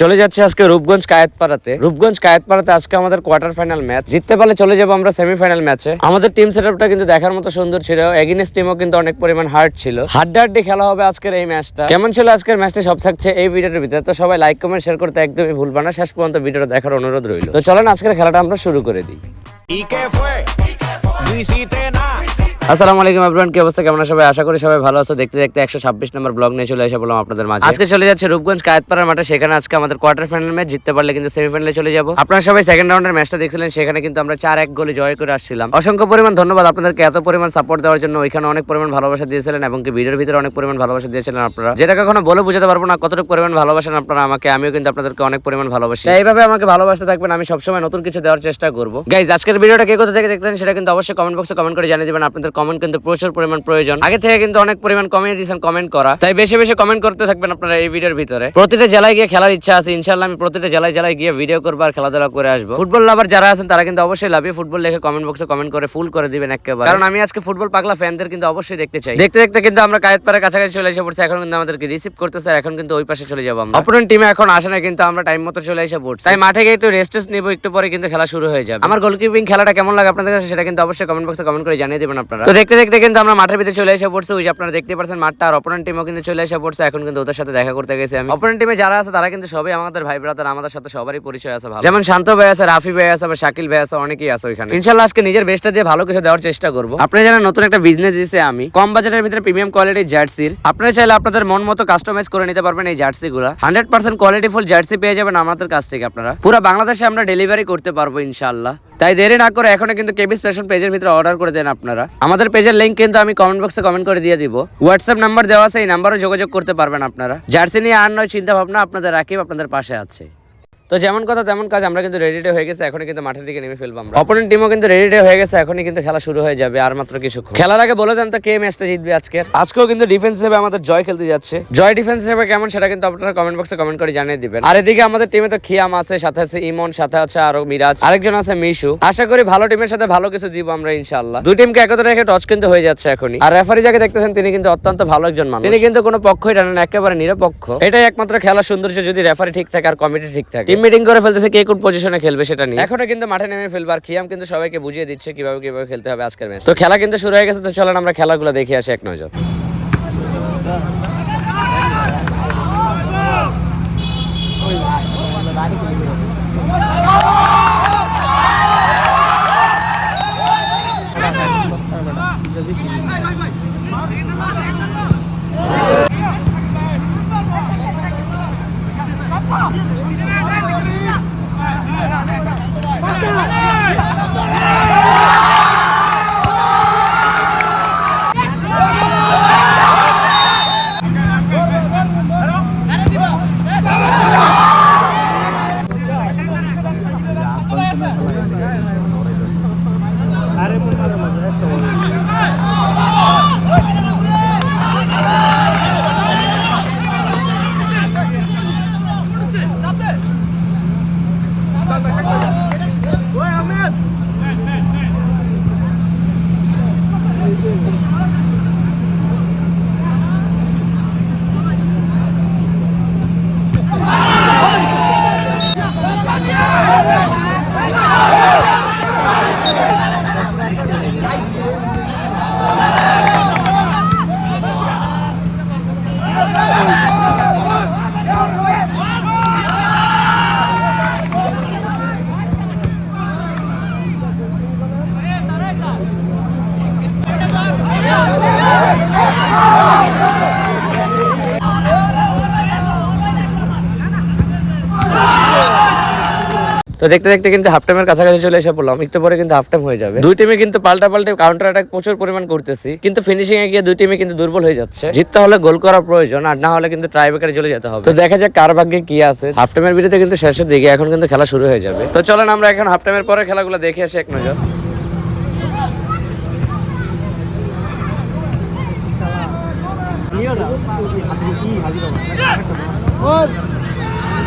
চলে যাচ্ছে আজকে রূপগঞ্জ কায়েতপাড়াতে। রূপগঞ্জ কায়েতপাড়াতে আজকে আমাদের কোয়ার্টার ফাইনাল ম্যাচ জিততে পারলে চলে যাব আমরা সেমিফাইনাল ম্যাচে আমাদের টিম সেটআপটা কিন্তু দেখার মতো সুন্দর ছিল। এগিনেস টিমও কিন্তু অনেক পরিমাণ হার্ড ছিল। হাড্ডা হাড্ডি খেলা হবে আজকের এই ম্যাচটা কেমন ছিল আজকের ম্যাচটা সব থাকছে এই ভিডিওর ভিতরে। তো সবাই লাইক কমেন্ট শেয়ার করতে একদমই ভুলবা না। শেষ পর্যন্ত ভিডিওটা দেখার অনুরোধ রইল। তো চলেন আজকের খেলাটা আমরা শুরু করে দিই। আসসালামু আলাইকুম এভরিওয়ান কি অবস্থা? কেমন সবাই? আশা করি সবাই ভালো আছো। দেখতে দেখতে একশো ছাব্বিশ নম্বর ব্লগ নিয়ে চলে এসে বললাম আপনাদের মাঝে। আজকে চলে যাচ্ছে রূপগঞ্জ কায়েতপাড়ার মাঠে। সেখানে আজকে আমাদের কোয়ার্টার ফাইনাল ম্যাচ জিততে পারলে কিন্তু সেমিফাইনালে চলে যাব। আপনারা সবাই সেকেন্ড রাউন্ডের ম্যাচটা দেখছিলেন। সেখানে কিন্তু আমরা চার এক গোলে জয় করে আসছিলাম। অসংখ্য পরিমাণ ধন্যবাদ আপনাদেরকে এত পরিমাণ সাপোর্ট দেওয়ার জন্য। ওইখানে অনেক পরিমাণ ভালোবাসা দিয়েছিলেন এবং কি ভিডিওর ভিতরে অনেক পরিমাণ ভালোবাসা দিয়েছিলেন আপনারা। যেটা কখনো বলে বুঝাতে পারব না কতটুকু পরিমাণ ভালোবাসেন আপনারা আমাকে। আমিও কিন্তু আপনাদেরকে অনেক পরিমাণ ভালোবাসি। তাই এইভাবে আমাকে ভালোবাসতে থাকবেন। আমি সবসময় নতুন কিছু দেওয়ার চেষ্টা করব। গাইজ আজকের ভিডিওটা কে কোথা থেকে দেখতেন সেটা কিন্তু অবশ্যই কমেন্ট বক্সে কমেন্ট করে জানিয়ে দিবেন। আপনাদের কমেন্ট কিন্তু প্রচুর পরিমাণ প্রয়োজন। আগে থেকে কিন্তু অনেক পরিমাণ কমিয়ে দিয়েছেন কমেন্ট করা। তাই বেশি বেশি কমেন্ট করতে থাকবেন আপনারা এই ভিডিওর ভিতরে। প্রতিটা জেলায় গিয়ে খেলার ইচ্ছা আছে ইনশাল্লাহ আমি প্রতিটা জেলায় জেলায় গিয়ে ভিডিও করব আর খেলাধুলা করে আসব। ফুটবল লাভার যারা আছেন, তারা কিন্তু অবশ্যই লাভি ফুটবল লিখে কমেন্ট বক্সে কমেন্ট করে ফুল করে দিবেন একেবারে। কারণ আমি আজকে ফুটবল পাগলা ফ্যানদের কিন্তু অবশ্যই দেখতে চাই। দেখতে দেখতে কিন্তু আমরা কায়েতপাড়ার কাছাকাছি চলে এসে পড়ছি, এখন কিন্তু আমাদেরকে রিসিভ করতে আর এখন কিন্তু ওই পাশে চলে যাব আমরা। অপোনেন্ট টিমে এখন আসে না, কিন্তু আমরা টাইম মতো চলে এসে পড়ছি। তাই মাঠে গিয়ে একটু রেস্ট নিবো, একটু পরে কিন্তু খেলা শুরু হয়ে যাবে। আমার গোলকিপিং খেলাটা কেমন লাগে আপনাদের কাছে, সেটা কিন্তু অবশ্যই কমেন্ট বক্সে কমেন্ট করে জানিয়ে দেবেন আপনারা। তো দেখতে দেখতে কিন্তু আমরা মাঠের ভিতরে চলে এসে পড়ছি। ওই যে আপনারা দেখতে পাচ্ছেন মাঠটা আর অপোনেন্ট টিমও কিন্তু চলে এসে পড়ছে। এখন কিন্তু ওদের সাথে দেখা করতে গেছি আমি। অপোনেন্ট টিমে যারা আছে, তারা কিন্তু সবাই আমাদের ভাই ব্রাদার আমাদের সাথে সবারই পরিচয় আছে ভালো। যেমন শান্ত ভাই আছে, রাফি ভাই আছে, আবার শাকিল ভাই আছে, অনেকেই আছে ওইখানে। ইনশাল্লাহ আজকে নিজের বেস্টটা দিয়ে ভালো কিছু দেওয়ার চেষ্টা করব। আপনারা যারা নতুন একটা বিজনেস দিয়েছে আমি। কম বাজেটের ভিতরে প্রিমিয়াম কোয়ালিটির জার্সির আপনারা চাইলে আপনাদের মন মতো কাস্টমাইজ করে নিতে পারবেন এই জার্সি গুলা hundred percent quality full jersey পেয়ে যাবেন আমাদের কাছ থেকে আপনারা। পুরো বাংলাদেশে আমরা ডেলিভারি করতে পারব ইনশাল্লাহ তাই দেরি না করে এখনও কিন্তু কেবিস ফ্যাশন পেজের ভিতরে অর্ডার করে দেন আপনারা। আমাদের পেজের লিঙ্ক কিন্তু আমি কমেন্ট বক্সে কমেন্ট করে দিয়ে দিব। হোয়াটসঅ্যাপ নাম্বার দেওয়া আছে, এই নাম্বারও যোগাযোগ করতে পারবেন আপনারা। জার্সি নিয়ে আর নয় চিন্তা ভাবনা আপনাদের রাকিব আপনাদের পাশে আছে। তো যেমন কথা তেমন কাজ। আমরা কিন্তু রেডি হয়ে গেছে এখনই কিন্তু মাঠের দিকে নেমে ফেলব আমরা। অপোনেন্ট টিমও কিন্তু রেডি হয়ে গেছে এখনই কিন্তু খেলা শুরু হয়ে যাবে আর মাত্র কিছু খেলার আগে বলে দেন তো কে ম্যাচটা জিতবে আজকে আজকেও কিন্তু ডিফেন্স হিসেবে আমাদের জয় খেলতে যাচ্ছে। জয় ডিফেন্স হিসেবে কেমন সেটা কিন্তু আপনারা কমেন্ট বক্সে কমেন্ট করে জানিয়ে দিবেন। আর এদিকে আমাদের টিমে তো খিয়াম আছে সাথে আছে ইমন সাথে আছে আরও মিরাজ আরেকজন আছে মিশু। আশা করি ভালো টিমের সাথে ভালো কিছু দিব আমরা ইনশাল্লাহ দুই টিমকে একত্রে রেখে টচ কিন্তু হয়ে যাচ্ছে এখনই। আর রেফারি যাকে দেখতেছেন তিনি কিন্তু অত্যন্ত ভালো একজন মানুষ। তিনি কিন্তু কোনো পক্ষই টানেন একেবারে নিরপেক্ষ। এটাই একমাত্র খেলার সৌন্দর্য যদি রেফারি ঠিক থাকে আর কমিটি ঠিক থাকে। টিম মিটিং করে ফেলতেছে কে কোন পজিশনে খেলবে সেটা নিয়ে। এখনও কিন্তু মাঠে নেমে ফেলবে আর খিয়াম কিন্তু সবাইকে বুঝিয়ে দিচ্ছে কীভাবে কীভাবে খেলতে হবে আজকের ম্যাচ। তো খেলা কিন্তু শুরু হয়ে গেছে তো চলেন আমরা খেলাগুলো দেখে আসি এক নজর। 哎哎哎。哎 তো দেখতে দেখতে কিন্তু হাফ টাইমের কাছাকাছি চলে এসে পড়লাম। একটু পরে কিন্তু হাফ টাইম হয়ে যাবে। দুই টিমে কিন্তু পাল্টা পাল্টে কাউন্টার অ্যাটাক প্রচুর পরিমাণ করতেছি। কিন্তু ফিনিশিং এ গিয়ে দুই টিমে কিন্তু দুর্বল হয়ে যাচ্ছে। জিততে হলে গোল করা প্রয়োজন আর না হলে কিন্তু ট্রাইব্রেকারে চলে যেতে হবে। তো দেখা যাক কার ভাগ্যে কি আছে। হাফ টাইমের বিরুদ্ধে কিন্তু শেষের দিকে এখন কিন্তু খেলা শুরু হয়ে যাবে। তো চলেন আমরা এখন হাফ টাইমের পরে খেলাগুলো দেখে আসি এক নজর। নিও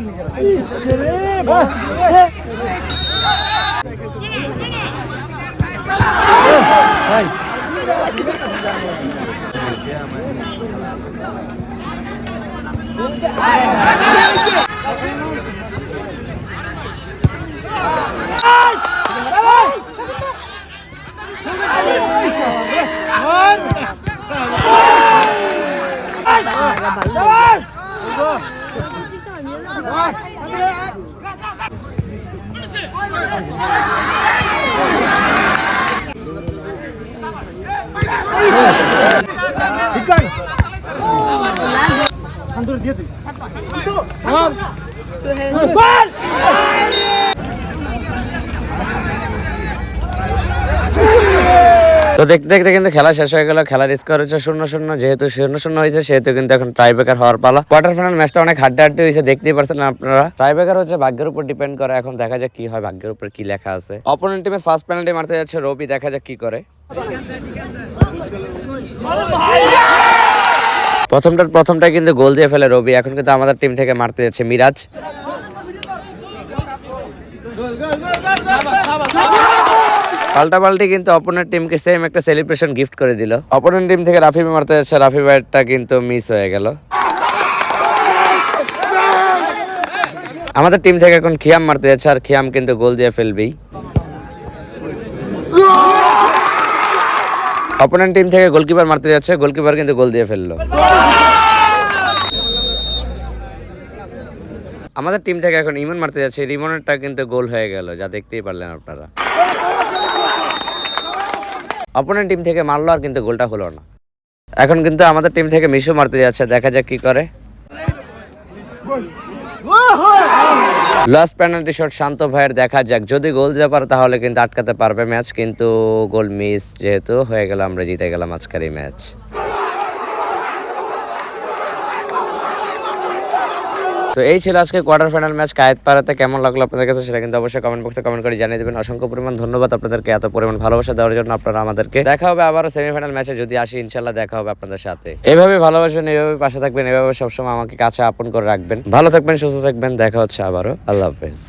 Hey! 한돌 뒤에 들. 한. 한. তো দেখতে দেখতে কিন্তু খেলা শেষ হয়ে গেল খেলার স্কোর হচ্ছে শূন্য শূন্য যেহেতু শূন্য শূন্য হয়েছে সেহেতু কিন্তু এখন টাই ব্রেকার হওয়ার পালা কোয়ার্টার ফাইনাল ম্যাচটা অনেক হাড্ডা হাড্ডি হয়েছে দেখতেই পারছেন আপনারা টাই ব্রেকার হচ্ছে ভাগ্যের উপর ডিপেন্ড করে এখন দেখা যাক কি হয় ভাগ্যের উপর কি লেখা আছে অপোনেন্ট টিমের ফার্স্ট পেনাল্টি মারতে যাচ্ছে রবি দেখা যাক কি করে প্রথমটার প্রথমটা কিন্তু গোল দিয়ে ফেলে রবি এখন কিন্তু আমাদের টিম থেকে মারতে যাচ্ছে মিরাজ পাল্টাপাল্টি কিন্তু অপোনেন্ট টিমকে সেম একটা সেলিব্রেশন গিফট করে দিল। অপোনেন্ট টিম থেকে রাফি মারতে যাচ্ছে, রাফি ভাইয়েরটা কিন্তু মিস হয়ে গেল। আমাদের টিম থেকে এখন খিয়াম মারতে যাচ্ছে, আর খিয়াম কিন্তু গোল দিয়ে ফেলবেই। অপোনেন্ট টিম থেকে গোলকিপার মারতে যাচ্ছে গোলকিপার কিন্তু গোল দিয়ে ফেলল। আমাদের টিম থেকে এখন ইমন মারতে যাচ্ছে রিমনেরটা কিন্তু গোল হয়ে গেল, যা দেখতেই পারলেন আপনারা। অপোনেন্ট টিম থেকে মারলো আর কিন্তু গোলটা হলো না। এখন কিন্তু আমাদের টিম থেকে মিশু মারতে যাচ্ছে, দেখা যাক কি করে। লাস্ট পেনাল্টি শট শান্ত ভাইয়ের দেখা যাক। যদি গোল দিতে পারে তাহলে কিন্তু আটকাতে পারবে ম্যাচ, কিন্তু গোল মিস যেহেতু হয়ে গেল, আমরা জিতে গেলাম আজকের এই ম্যাচ। তো এই ছিল আজকে কোয়ার্টার ফাইনাল ম্যাচ কায়েত পাড়াতে। কেমন লাগল আপনাদের কাছে সেটা কিন্তু অবশ্যই কমেন্ট বক্সে কমেন্ট করে জানিয়ে দেবেন। অসংখ্য পরিমাণ ধন্যবাদ আপনাদেরকে এত পরিমাণ ভালোবাসা দেওয়ার জন্য আপনারা আমাদেরকে। দেখা হবে আবারও সেমিফাইনাল ম্যাচে যদি আসি ইনশাল্লাহ দেখা হবে আপনাদের সাথে। এভাবে ভালোবাসবেন, এভাবে পাশে থাকবেন, এভাবে সবসময় আমাকে কাছে আপন করে রাখবেন। ভালো থাকবেন, সুস্থ থাকবেন। দেখা হচ্ছে আবারও। আল্লাহ হাফেজ।